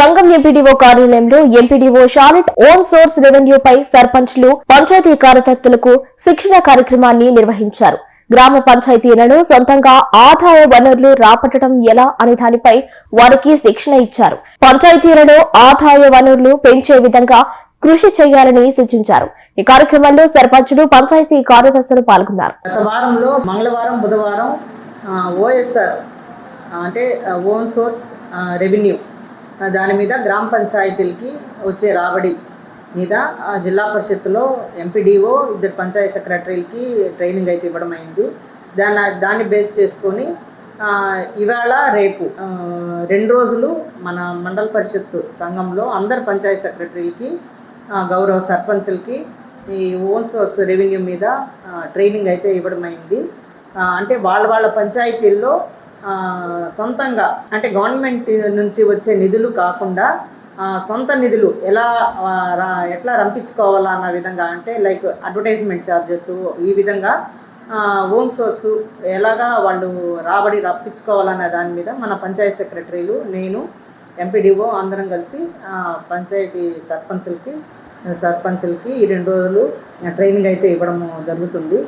సంఘం ఎంపీడీఓ కార్యాలయంలో ఎంపీడీఓ షారెట్ ఓన్ సోర్స్ రెవెన్యూపై సర్పంచ్లు పంచాయతీ కార్యదర్శులకు శిక్షణ కార్యక్రమాన్ని నిర్వహించారు. గ్రామ పంచాయతీలను సొంతంగా ఆదాయ వనరులు రాబట్టడం ఎలా అనే దానిపై వారికి శిక్షణ ఇచ్చారు. పంచాయతీలలో ఆదాయ వనరులు పెంచే విధంగా కృషి చేయాలని సూచించారు. ఈ కార్యక్రమంలో సర్పంచులు పంచాయతీ కార్యదర్శులు పాల్గొన్నారు. గత వారంలో మంగళవారం బుధవారం ఓఎస్ఆర్ అంటే ఓన్ సోర్స్ రెవెన్యూ దాని మీద గ్రామ పంచాయతీలకి వచ్చే రాబడి మీద జిల్లా పరిషత్తులో ఎంపీడీఓ ఇద్దరు పంచాయతీ సెక్రటరీలకి ట్రైనింగ్ అయితే ఇవ్వడం అయింది. దాన్ని దాన్ని బేస్ చేసుకొని ఇవాళ రేపు రెండు రోజులు మన మండల పరిషత్ సంఘంలో అందరు పంచాయతీ సెక్రటరీలకి గౌరవ సర్పంచులకి ఈ ఓన్ సోర్స్ రెవెన్యూ మీద ట్రైనింగ్ అయితే ఇవ్వడం అయింది. అంటే వాళ్ళ వాళ్ళ పంచాయతీల్లో సొంతంగా అంటే గవర్నమెంట్ నుంచి వచ్చే నిధులు కాకుండా సొంత నిధులు ఎలా రా- ఎట్లా రంపించుకోవాలా అన్న విధంగా అంటే లైక్ అడ్వర్టైజ్మెంట్ ఛార్జెస్ ఈ విధంగా ఓన్ సోర్స్ ఎలాగా వాళ్ళు రాబడి రప్పించుకోవాలన్న దాని మీద మన పంచాయతీ సెక్రటరీలు నేను ఎంపీడీఓ అందరం కలిసి పంచాయతీ సర్పంచులకి సర్పంచులకి ఈ రెండు రోజులు ట్రైనింగ్ అయితే ఇవ్వడం జరుగుతుంది.